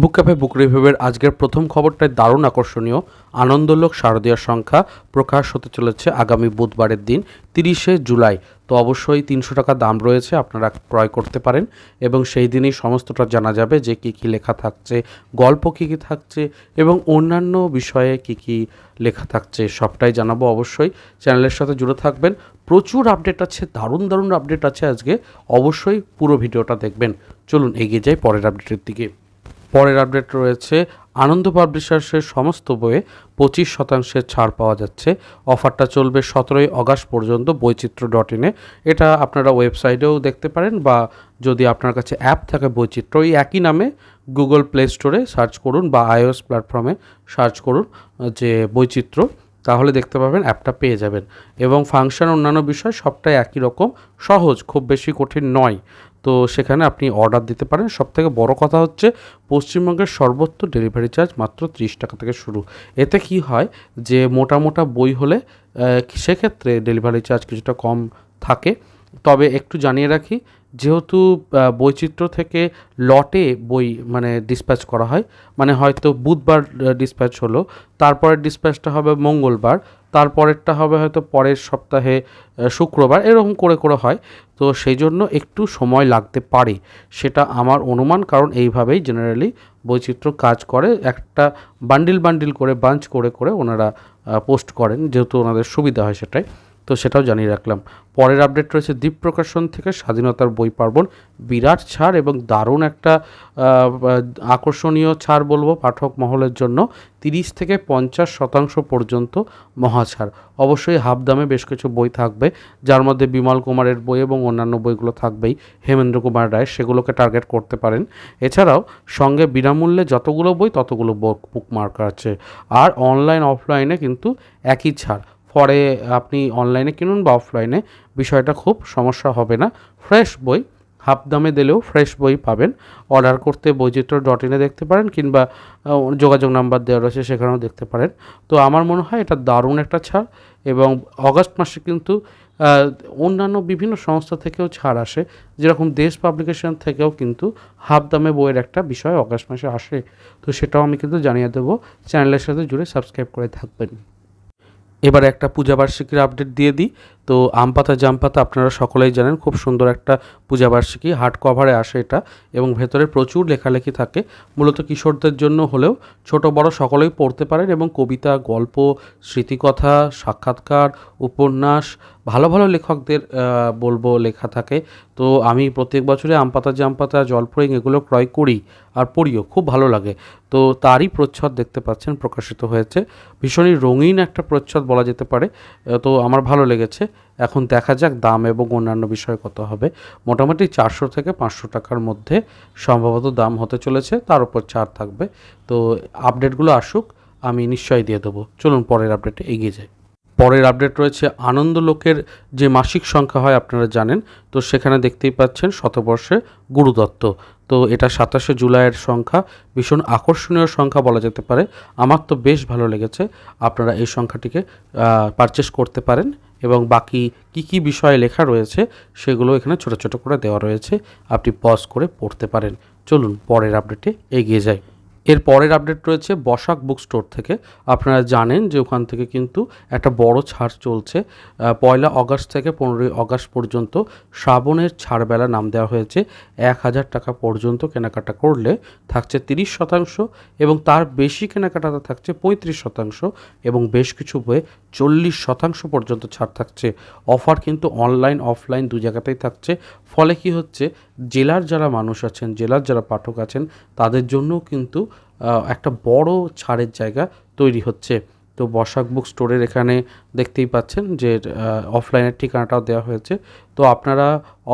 বুক cafe, বুক রিভিউয়ের আজকের প্রথম খবরটাই দারুণ আকর্ষণীয়। আনন্দলোক শারদীয় সংখ্যা প্রকাশ হতে চলেছে আগামী বুধবারের দিন, তিরিশে জুলাই। তো অবশ্যই তিনশো টাকা দাম রয়েছে, আপনারা ক্রয় করতে পারেন এবং সেই দিনই সমস্তটা জানা যাবে যে কী কী লেখা থাকছে, গল্প কী কী থাকছে এবং অন্যান্য বিষয়ে কী কী লেখা থাকছে, সবটাই জানাব অবশ্যই। চ্যানেলের সাথে জুড়ে থাকবেন। প্রচুর আপডেট আছে, দারুণ দারুণ আপডেট আছে আজকে। অবশ্যই পুরো ভিডিওটা দেখবেন। চলুন এগিয়ে যাই পরের আপডেটের দিকে। পরের আপডেট রয়েছে, আনন্দ পাবলিশার্সের সমস্ত বইয়ে পঁচিশ শতাংশের ছাড় পাওয়া যাচ্ছে। অফারটা চলবে সতেরোই অগাস্ট পর্যন্ত বৈচিত্র্য ডট ইনে। এটা আপনারা ওয়েবসাইটেও দেখতে পারেন বা যদি আপনার কাছে অ্যাপ থাকে বৈচিত্র্য, ওই একই নামে গুগল প্লে স্টোরে সার্চ করুন বা আইওএস প্ল্যাটফর্মে সার্চ করুন যে বৈচিত্র্য, তাহলে দেখতে পাবেন অ্যাপটা পেয়ে যাবেন। এবং ফাংশন অন্যান্য বিষয় সবটাই একই রকম, সহজ, খুব বেশি কঠিন নয়। তো সেখানে আপনি অর্ডার দিতে পারেন। সব থেকে বড় কথা হচ্ছে, পশ্চিমবঙ্গের সর্বোচ্চ ডেলিভারি চার্জ মাত্র ত্রিশ টাকা থেকে শুরু। এতে কি হয় যে মোটা মোটা বই হলে সেক্ষেত্রে ডেলিভারি চার্জ কিছুটা কম থাকে। তবে একটু জানিয়ে রাখি যেহেতু বৈচিত্র্য থেকে লটে বই মানে ডিসপ্যাচ করা হয় মানে হয়তো বুধবার ডিসপ্যাচ হলো, তারপরের ডিসপ্যাচটা হবে মঙ্গলবার, তারপরেরটা হবে হয়তো পরের সপ্তাহে শুক্রবার, এরকম করে করে হয়। তো সেই জন্য একটু সময় লাগতে পারে, সেটা আমার অনুমান, কারণ এইভাবেই জেনারেলি বৈচিত্র্য কাজ করে। একটা বান্ডিল বান্ডিল করে বাঞ্চ করে করে ওনারা পোস্ট করেন, যেহেতু ওনাদের সুবিধা হয় সেটাই। তো সেটাও জানিয়ে রাখলাম। পরের আপডেট রয়েছে দ্বীপ প্রকাশন থেকে স্বাধীনতার বই পার্বণ বিরাট ছাড় এবং দারুণ একটা আকর্ষণীয় ছাড় বলব পাঠক মহলের জন্য। তিরিশ থেকে পঞ্চাশ শতাংশ পর্যন্ত মহাছাড়। অবশ্যই হাফ দামে বেশ কিছু বই থাকবে, যার মধ্যে বিমল কুমারের বই এবং অন্যান্য বইগুলো থাকবেই। হেমেন্দ্র কুমার রায় সেগুলোকে টার্গেট করতে পারেন। এছাড়াও সঙ্গে বিনামূল্যে যতগুলো বই, ততগুলো বুক মার্কার আছে। আর অনলাইন অফলাইনে কিন্তু একই ছাড়। পরে আপনি অনলাইনে কিনুন বা অফলাইনে বিষয়টা খুব সমস্যা হবে না। ফ্রেশ বই, হাফ দামে দিলেও ফ্রেশ বই পাবেন। অর্ডার করতে বৈচিত্র্য ডট ইনে দেখতে পারেন কিংবা যোগাযোগ নাম্বার দেওয়া রয়েছে সেখানেও দেখতে পারেন। তো আমার মনে হয় এটা দারুণ একটা ছাড় এবং অগাস্ট মাসে কিন্তু অন্যান্য বিভিন্ন সংস্থা থেকেও ছাড় আসে। যেরকম দেশ পাবলিকেশন থেকেও কিন্তু হাফ দামে বইয়ের একটা বিষয় অগাস্ট মাসে আসে। তো সেটাও আমি কিন্তু জানিয়ে দেবো। চ্যানেলের সাথে জুড়ে সাবস্ক্রাইব করে থাকবেন। এবার একটা পূজাবার্ষিকীর আপডেট দিয়ে দিই। তো আম পাতা, জাম পাতা আপনারা সকলেই জানেন, খুব সুন্দর একটা পূজাবার্ষিকী, হার্ড কভারে আসে এটা এবং ভেতরে প্রচুর লেখালেখি থাকে। মূলত কিশোরদের জন্য হলেও ছোট, বড় সকলেই পড়তে পারেন এবং কবিতা, গল্প, স্মৃতিকথা, সাক্ষাৎকার, উপন্যাস, ভালো ভালো লেখকদের বলব লেখা থাকে। তো আমি প্রত্যেক বছরে আম পাতা, জাম পাতা, জলফড়িং এগুলো ক্রয় করি আর পড়িও, খুব ভালো লাগে। তো তারই প্রচ্ছদ দেখতে পাচ্ছেন, প্রকাশিত হয়েছে। ভীষণই রঙিন একটা প্রচ্ছদ বলা যেতে পারে। তো আমার ভালো লেগেছে। এখন দেখা যাক দাম এবং অন্যান্য বিষয় কত হবে। মোটামুটি চারশো থেকে পাঁচশো টাকার মধ্যে সম্ভবত দাম হতে চলেছে, তার উপর ছাড় থাকবে। তো আপডেটগুলো আসুক, আমি নিশ্চয়ই দিয়ে দেবো। চলুন পরের আপডেটে এগিয়ে যাই। পরের আপডেট রয়েছে আনন্দলোকের যে মাসিক সংখ্যা হয়, আপনারা জানেন। তো সেখানে দেখতেই পাচ্ছেন শতবর্ষে গুরুদত্ত তো এটা সাতাশে জুলাইয়ের সংখ্যা, ভীষণ আকর্ষণীয় সংখ্যা বলা যেতে পারে। আমার তো বেশ ভালো লেগেছে, আপনারা এই সংখ্যাটিকে পারচেস করতে পারেন। এবং বাকি কি কি বিষয়ে লেখা রয়েছে সেগুলো এখানে ছোট ছোট করে দেওয়া রয়েছে। আপনি পজ করে পড়তে পারেন। চলুন পরের আপডেটে এগিয়ে যাই। এর পরের আপডেট রয়েছে বসাক বুক স্টোর থেকে। আপনারা জানেন যে ওখান থেকে কিন্তু একটা বড় ছাড় চলছে। পয়লা অগাস্ট থেকে পনেরোই অগাস্ট পর্যন্ত শ্রাবণের ছাড়বেলা নাম দেওয়া হয়েছে। এক হাজার টাকা পর্যন্ত কেনাকাটা করলে থাকছে তিরিশ শতাংশ এবং তার বেশি কেনাকাটাতে থাকছে পঁয়ত্রিশ শতাংশ এবং বেশ কিছু বইয়ে চল্লিশ শতাংশ পর্যন্ত ছাড় থাকছে। অফার কিন্তু অনলাইন অফলাইন দু জায়গাতেই থাকছে। ফলে কি হচ্ছে? জেলার যারা মানুষ আছেন, জেলার যারা পাঠক আছেন, তাদের জন্যও কিন্তু একটা বড় ছাড়ের জায়গা তৈরি হচ্ছে। তো বসাক বুক স্টোরের এখানে দেখতেই পাচ্ছেন যে অফলাইনের ঠিকানাটাও দেওয়া হয়েছে। তো আপনারা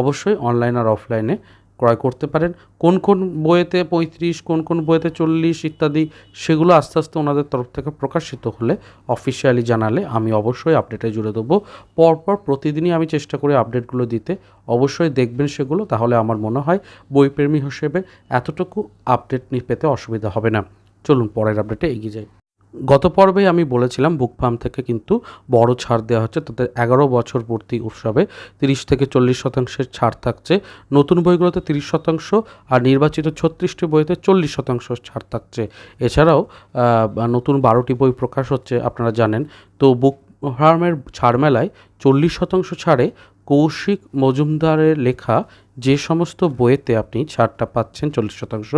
অবশ্যই অনলাইন আর অফলাইনে ক্রয় করতে পারেন। কোন কোন বইয়েতে পঁয়ত্রিশ, কোন কোন বইয়েতে চল্লিশ ইত্যাদি, সেগুলো আস্তে আস্তে ওনাদের তরফ থেকে প্রকাশিত হলে অফিসিয়ালি জানালে আমি অবশ্যই আপডেটে জুড়ে দেবো। পরপর প্রতিদিনই আমি চেষ্টা করি আপডেটগুলো দিতে। অবশ্যই দেখবেন সেগুলো, তাহলে আমার মনে হয় বইপ্রেমী হিসেবে এতটুকু আপডেট নি পেতে অসুবিধা হবে না। চলুন পরের আপডেটে এগিয়ে যাই। গত পর্বে আমি বলেছিলাম বুক ফার্ম থেকে কিন্তু বড় ছাড় দেওয়া হচ্ছে। তাদের এগারো বছর পূর্তি উৎসবে তিরিশ থেকে চল্লিশ শতাংশের ছাড় থাকছে। নতুন বইগুলোতে তিরিশ শতাংশ আর নির্বাচিত ছত্রিশটি বইতে চল্লিশ শতাংশ ছাড় থাকছে। এছাড়াও নতুন বারোটি বই প্রকাশ হচ্ছে, আপনারা জানেন। তো বুক ফার্মের ছাড় মেলায় চল্লিশ শতাংশ ছাড়ে কৌশিক মজুমদারের লেখা যে সমস্ত বইয়েতে আপনি ছাড়টা পাচ্ছেন চল্লিশ শতাংশ,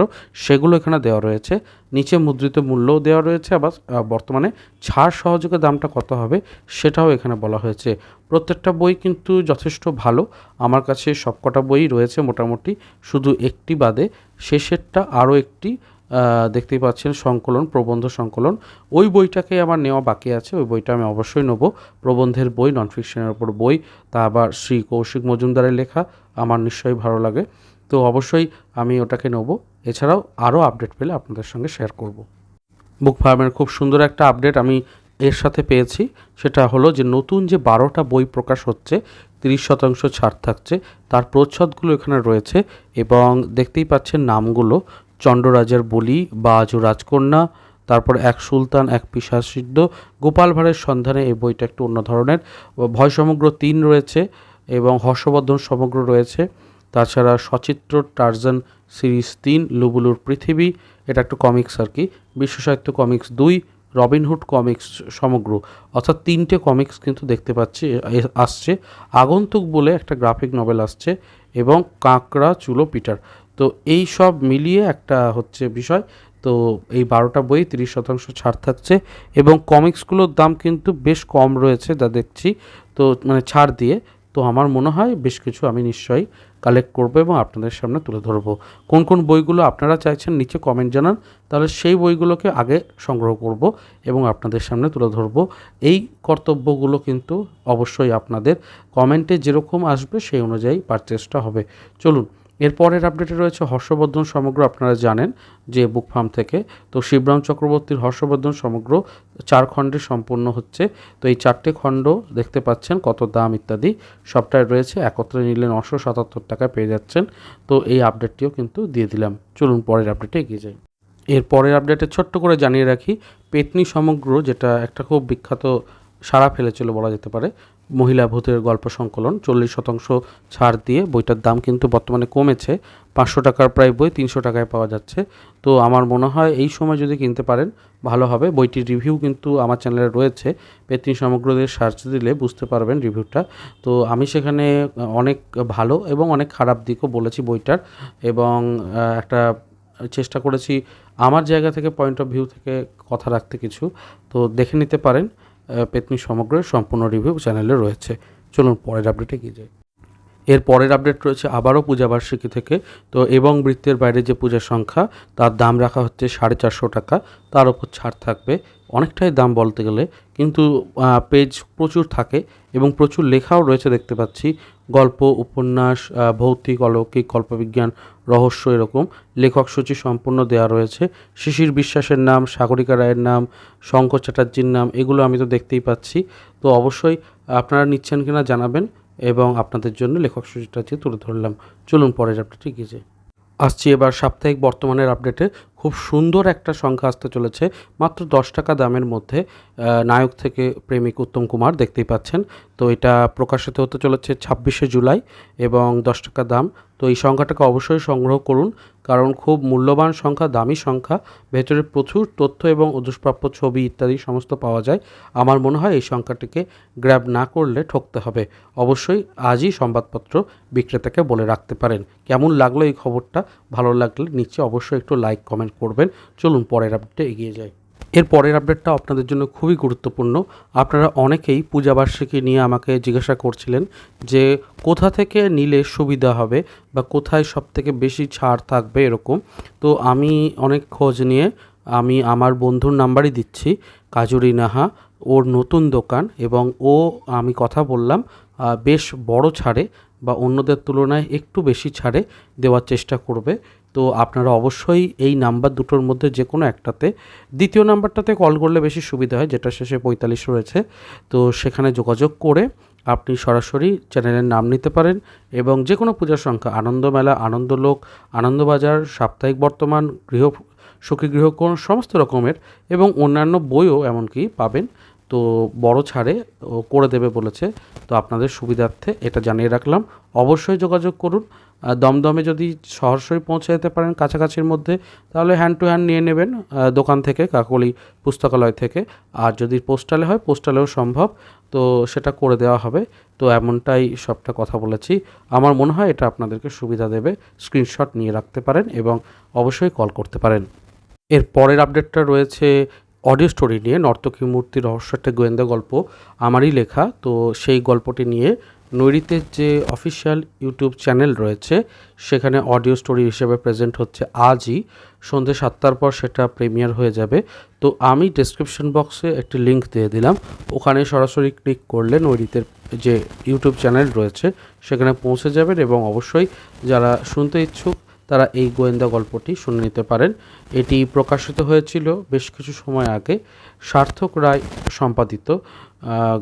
সেগুলো এখানে দেওয়া রয়েছে। নিচে মুদ্রিত মূল্যও দেওয়া রয়েছে, আবার বর্তমানে ছাড় সহযোগে দামটা কত হবে সেটাও এখানে বলা হয়েছে। প্রত্যেকটা বই কিন্তু যথেষ্ট ভালো। আমার কাছে সবকটা বই রয়েছে মোটামুটি। শুধু একটি বাদে শেষেরটা আরও একটি দেখতেই পাচ্ছেন, সংকলন, প্রবন্ধ সংকলন। ওই বইটাকে আমার নেওয়া বাকি আছে, ওই বইটা আমি অবশ্যই নেব। প্রবন্ধের বই নন ফিকশনের ওপর বই, তা আবার শ্রী কৌশিক মজুমদারের লেখা, আমার নিশ্চয়ই ভালো লাগে। তো অবশ্যই আমি ওটাকে নেব। এছাড়াও আরও আপডেট পেলে আপনাদের সঙ্গে শেয়ার করব। বুক ফার্মের খুব সুন্দর একটা আপডেট আমি এর সাথে পেয়েছি। সেটা হলো যে নতুন যে বারোটা বই প্রকাশ হচ্ছে, তিরিশ শতাংশ ছাড় থাকছে, তার প্রচ্ছদগুলো এখানে রয়েছে এবং দেখতেই পাচ্ছেন নামগুলো। চণ্ডরাজের বলি বাজ ও রাজকন্যা, তারপর এক সুলতান, এক পিসাসিদ্ধ। গোপাল ভাঁড়ের সন্ধানে এই বইটা একটু অন্য ধরনের। ভয় সমগ্র তিন রয়েছে এবং হর্ষবর্ধন সমগ্র রয়েছে। তাছাড়া সচিত্র টার্জান সিরিজ তিন, লুবুলুর পৃথিবী, এটা একটু কমিক্স আর কি। বিশ্ব সাহিত্য কমিক্স দুই রবিনহুড কমিক্স সমগ্র। অর্থাৎ তিনটে কমিক্স কিন্তু দেখতে পাচ্ছি আসছে। আগন্তুক বলে একটা গ্রাফিক নভেল আসছে এবং কাঁকড়া, চুলো, পিটার। তো এই সব মিলিয়ে একটা হচ্ছে বিষয়। তো এই বারোটা বই তিরিশ শতাংশ ছাড় থাকছে এবং কমিক্সগুলোর দাম কিন্তু বেশ কম রয়েছে যা দেখছি। তো মানে ছাড় দিয়ে, তো আমার মনে হয় বেশ কিছু আমি নিশ্চয়ই কালেক্ট করব এবং আপনাদের সামনে তুলে ধরবো। কোন কোন বইগুলো আপনারা চাইছেন নিচে কমেন্ট জানান, তাহলে সেই বইগুলোকে আগে সংগ্রহ করব এবং আপনাদের সামনে তুলে ধরবো। এই কর্তব্যগুলো কিন্তু অবশ্যই আপনাদের কমেন্টে যেরকম আসবে সেই অনুযায়ী পারচেসটা হবে। চলুন এরপরের আপডেটে রয়েছে হর্ষবর্ধন সমগ্র, আপনারা জানেন যে বুক ফার্ম থেকে, তো শিবরাম চক্রবর্তীর হর্ষবর্ধন সমগ্র চার খণ্ডে সম্পূর্ণ হচ্ছে। তো এই চারটে খণ্ড দেখতে পাচ্ছেন কত দাম ইত্যাদি, সবটাই রয়েছে, একত্রে নিলে নশো সাতাত্তর টাকায় পেয়ে যাচ্ছেন। তো এই আপডেটটিও কিন্তু দিয়ে দিলাম। চলুন পরের আপডেটে এগিয়ে যাই। এর পরের আপডেটে ছোট্ট করে জানিয়ে রাখি, পেতনি সমগ্র, যেটা একটা খুব বিখ্যাত সারা ফেলেছিল বলা যেতে পারে মহিলা ভূতের গল্প সংকলন, চল্লিশ শতাংশ ছাড় দিয়ে বইটার দাম কিন্তু বর্তমানে কমেছে। পাঁচশো টাকার প্রায় বই তিনশো টাকায় পাওয়া যাচ্ছে। তো আমার মনে হয় এই সময় যদি কিনতে পারেন, ভালো হবে। বইটির রিভিউ কিন্তু আমার চ্যানেলে রয়েছে। পেতনি সমগ্র দিয়ে সার্চ দিলে বুঝতে পারবেন রিভিউটা। তো আমি সেখানে অনেক ভালো এবং অনেক খারাপ দিকও বলেছি বইটার এবং একটা চেষ্টা করেছি আমার জায়গা থেকে পয়েন্ট অফ ভিউ থেকে কথা রাখতে কিছু। তো দেখে নিতে পারেন। পেতনি সমগ্র সম্পূর্ণ রিভিউ চ্যানেলে রয়েছে। চলুন পরের আপডেটে গিয়ে যাই। এর পরের আপডেট রয়েছে আবারও পূজাবার্ষিকী থেকে। তো এবং বৃত্তের বাইরে যে পূজার সংখ্যা, তার দাম রাখা হচ্ছে সাড়ে চারশো টাকা, তার ওপর ছাড় থাকবে। অনেকটাই দাম বলতে গেলে, কিন্তু পেজ প্রচুর থাকে এবং প্রচুর লেখাও রয়েছে দেখতে পাচ্ছি। গল্প, উপন্যাস ভৌতিক, অলৌকিক, কল্পবিজ্ঞান, রহস্য এরকম। লেখক সূচি সম্পূর্ণ দেওয়া রয়েছে। শিশির বিশ্বাসের নাম, সাগরিকা রায়ের নাম, শঙ্কর চ্যাটার্জির নাম, এগুলো আমি তো দেখতেই পাচ্ছি। তো অবশ্যই আপনারা নিচ্ছেন কিনা জানাবেন। এবং আপনাদের জন্য লেখক সূচিটা যে তুলে ধরলাম। চলুন, পরের আপডেটে গিয়ে যে। আসছি এবার সাপ্তাহিক বর্তমানের আপডেটে। খুব সুন্দর একটা সংখ্যা আসতে চলেছে। মাত্র দশ টাকা দামের মধ্যে নায়ক থেকে প্রেমিক উত্তম কুমার দেখতেই পাচ্ছেন। তো এটা প্রকাশিত হতে চলেছে ছাব্বিশে জুলাই এবং দশ টাকা দাম। তো এই সংখ্যাটাকে অবশ্যই সংগ্রহ করুন। কারণ খুব মূল্যবান সংখ্যা, দামি সংখ্যা, ভেতরে প্রচুর তথ্য এবং দুষ্প্রাপ্য ছবি ইত্যাদি সমস্ত পাওয়া যায়। আমার মনে হয় এই সংখ্যাটিকে গ্র্যাব না করলে ঠকতে হবে। অবশ্যই আজই সংবাদপত্র বিক্রেতাকে বলে রাখতে পারেন। কেমন লাগল এই খবরটা? ভালো লাগলে নিচে অবশ্যই একটু লাইক কমেন্ট করবেন। চলুন পরের আপডেটে এগিয়ে যাই। এর পরের আপডেটটা আপনাদের জন্য খুবই গুরুত্বপূর্ণ। আপনারা অনেকেই পূজাবার্ষিকী নিয়ে আমাকে জিজ্ঞাসা করছিলেন যে কোথা থেকে নিলে সুবিধা হবে বা কোথায় সব থেকে বেশি ছাড় থাকবে এরকম। তো আমি অনেক খোঁজ নিয়ে আমি আমার বন্ধুর নাম্বারই দিচ্ছি, কাজুরি নাহা। ওর নতুন দোকান এবং ও, আমি কথা বললাম বেশ বড় ছাড়ে বা অন্যদের তুলনায় একটু বেশি ছাড়ে দেওয়ার চেষ্টা করবে। তো আপনারা অবশ্যই এই নাম্বার দুটোর মধ্যে যে কোনো একটাতে, দ্বিতীয় নাম্বারটাতে কল করলে বেশি সুবিধা হয় যেটা শেষে পঁয়তাল্লিশ রয়েছে। তো সেখানে যোগাযোগ করে আপনি সরাসরি চ্যানেলের নাম নিতে পারেন এবং যে কোনো পূজার সংখ্যা আনন্দমেলা আনন্দলোক আনন্দবাজার সাপ্তাহিক বর্তমান, গৃহ, সুখী কোণ সমস্ত রকমের এবং অন্যান্য বইও এমনকি পাবেন। তো বড় ছাড়ে করে দেবে বলেছে। তো আপনাদের সুবিধার্থে এটা জানিয়ে রাখলাম। অবশ্যই যোগাযোগ করুন। দমদমে যদি সরাসরি পৌঁছে যেতে পারেন কাছাকাছির মধ্যে, তাহলে হ্যান্ড টু হ্যান্ড নিয়ে নেবেন দোকান থেকে, কাকলি পুস্তকালয় থেকে। আর যদি পোস্টালে হয়, পোস্টালেও সম্ভব। তো সেটা করে দেওয়া হবে। তো এমনটাই সবটা কথা বলেছি। আমার মনে হয় এটা আপনাদেরকে সুবিধা দেবে। স্ক্রিনশট নিয়ে রাখতে পারেন এবং অবশ্যই কল করতে পারেন। এর পরের আপডেটটা রয়েছে অডিও স্টোরি নিয়ে, নর্তকী মূর্তি রহস্য একটা গোয়েন্দা গল্প, আমারই লেখা। তো সেই গল্পটি নিয়ে নৈরিতের যে অফিসিয়াল ইউটিউব চ্যানেল রয়েছে, সেখানে অডিও স্টোরি হিসেবে প্রেজেন্ট হচ্ছে আজই। সন্ধ্যে সাতটার পর সেটা প্রিমিয়ার হয়ে যাবে। তো আমি ডেসক্রিপশন বক্সে একটি লিঙ্ক দিয়ে দিলাম। ওখানে সরাসরি ক্লিক করলে নৈরিতের যে ইউটিউব চ্যানেল রয়েছে, সেখানে পৌঁছে যাবেন এবং অবশ্যই যারা শুনতে ইচ্ছুক তারা এই গোয়েন্দা গল্পটি শুনে নিতে পারেন। এটি প্রকাশিত হয়েছিল বেশ কিছু সময় আগে। সার্থক রায় সম্পাদিত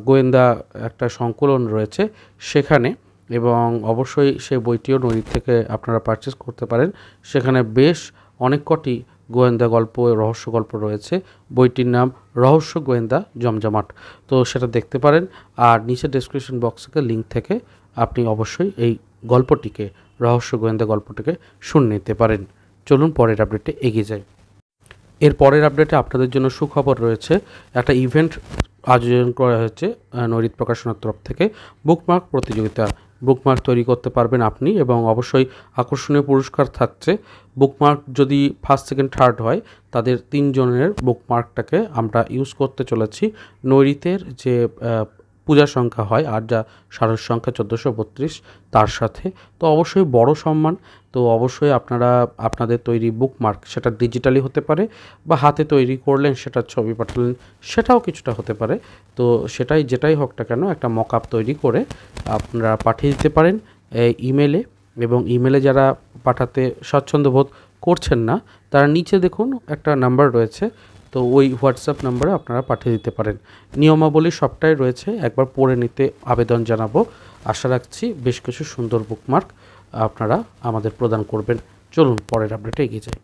গোয়েন্দা একটা সংকলন রয়েছে সেখানে এবং অবশ্যই সেই বইটিও নদীর থেকে আপনারা পারচেস করতে পারেন। সেখানে বেশ অনেক কটি গোয়েন্দা গল্প, রহস্য গল্প রয়েছে। বইটির নাম রহস্য গোয়েন্দা জমজমাট। তো সেটা দেখতে পারেন। আর নিচে ডেসক্রিপশন বক্স থেকে লিঙ্ক থেকে আপনি অবশ্যই এই গল্পটিকে রহস্য গোয়েন্দা গল্পটিকে শুনে নিতে পারেন। চলুন পরের আপডেটে এগিয়ে যাই। এর পরের আপডেটে আপনাদের জন্য সুখবর রয়েছে, একটা ইভেন্ট আয়োজন করা হয়েছে নৈরিত প্রকাশনার তরফ থেকে। বুকমার্ক প্রতিযোগিতা। বুকমার্ক তৈরি করতে পারবেন আপনি এবং অবশ্যই আকর্ষণীয় পুরস্কার থাকছে। বুকমার্ক যদি ফার্স্ট সেকেন্ড থার্ড হয়, তাদের তিনজনের বুকমার্কটাকে আমরা ইউজ করতে চলেছি। নৈরিতের যে পূজা সংখ্যা হয় আর যা সারস সংখ্যা চোদ্দোশো বত্রিশ, তার সাথে। তো অবশ্যই বড় সম্মান। তো অবশ্যই আপনারা, আপনাদের তৈরি বুকমার্ক সেটা ডিজিটালি হতে পারে বা হাতে তৈরি করলেন সেটা ছবি পাঠালেন সেটাও কিছুটা হতে পারে। তো সেটাই, যেটাই হোক না কেন একটা মক আপ তৈরি করে আপনারা পাঠিয়ে দিতে পারেন ইমেলে এবং ইমেলে যারা পাঠাতে স্বচ্ছন্দ বোধ করছেন না, তারা নিচে দেখুন একটা নাম্বার রয়েছে। তো ওই হোয়াটসঅ্যাপ নাম্বারে আপনারা পাঠিয়ে দিতে পারেন। নিয়মাবলী সবটাই রয়েছে, একবার পড়ে নিতে আবেদন জানাব। আশা রাখছি বেশ কিছু সুন্দর বুকমার্ক আপনারা আমাদের প্রদান করবেন। চলুন, পরের আপডেটে এগিয়ে যাই।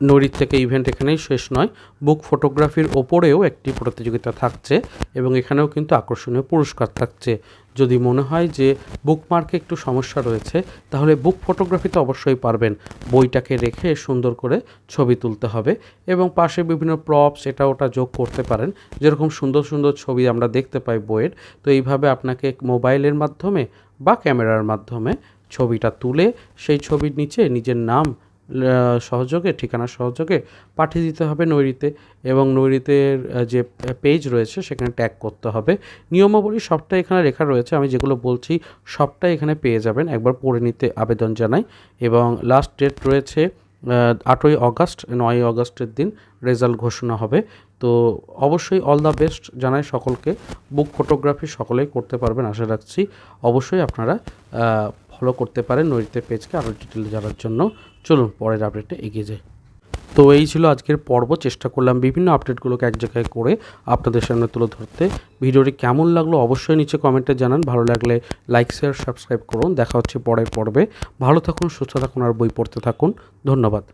নৈরিত থেকে ইভেন্ট এখানেই শেষ নয়। বুক ফটোগ্রাফির ওপরেও একটি প্রতিযোগিতা থাকছে এবং এখানেও কিন্তু আকর্ষণীয় পুরস্কার থাকছে। যদি মনে হয় যে বুকমার্কে একটু সমস্যা রয়েছে, তাহলে বুক ফটোগ্রাফিতে অবশ্যই পারবেন। বইটাকে রেখে সুন্দর করে ছবি তুলতে হবে এবং পাশে বিভিন্ন প্রপস এটা ওটা যোগ করতে পারেন। যেরকম সুন্দর সুন্দর ছবি আমরা দেখতে পাই বইয়ের, তো এইভাবে আপনাকে মোবাইলের মাধ্যমে বা ক্যামেরার মাধ্যমে ছবিটা তুলে সেই ছবির নিচে নিজের নাম সহযোগে, ঠিকানা সহযোগে পাঠিয়ে দিতে হবে নৈরিতে এবং নৈরিতের যে পেজ রয়েছে সেখানে ট্যাগ করতে হবে। নিয়মাবলী সবটাই এখানে লেখা রয়েছে। আমি যেগুলো বলছি সবটাই এখানে পেয়ে যাবেন। একবার পড়ে নিতে আবেদন জানাই। এবং লাস্ট ডেট রয়েছে আটই অগাস্ট, নয়ই অগাস্টের দিন রেজাল্ট ঘোষণা হবে। তো অবশ্যই অল দ্য বেস্ট জানাই সকলকে। বুক ফটোগ্রাফি সকলেই করতে পারবেন, আশা রাখছি। অবশ্যই আপনারা ফলো করতে পারেন নৈরিতের পেজকে আরও ডিটেলে জানার জন্য। চলুন পরের আপডেটে এগিয়ে যাই। তো এই ছিল আজকের পর্ব। চেষ্টা করলাম বিভিন্ন আপডেটগুলোকে এক জায়গায় করে আপনাদের সামনে তুলে ধরতে। ভিডিওটি কেমন লাগল অবশ্যই নিচে কমেন্টে জানান। ভালো লাগলে লাইক শেয়ার সাবস্ক্রাইব করুন। দেখা হচ্ছে পরের পর্বে। ভালো থাকুন, সুস্থ থাকুন, আর বই পড়তে থাকুন। ধন্যবাদ।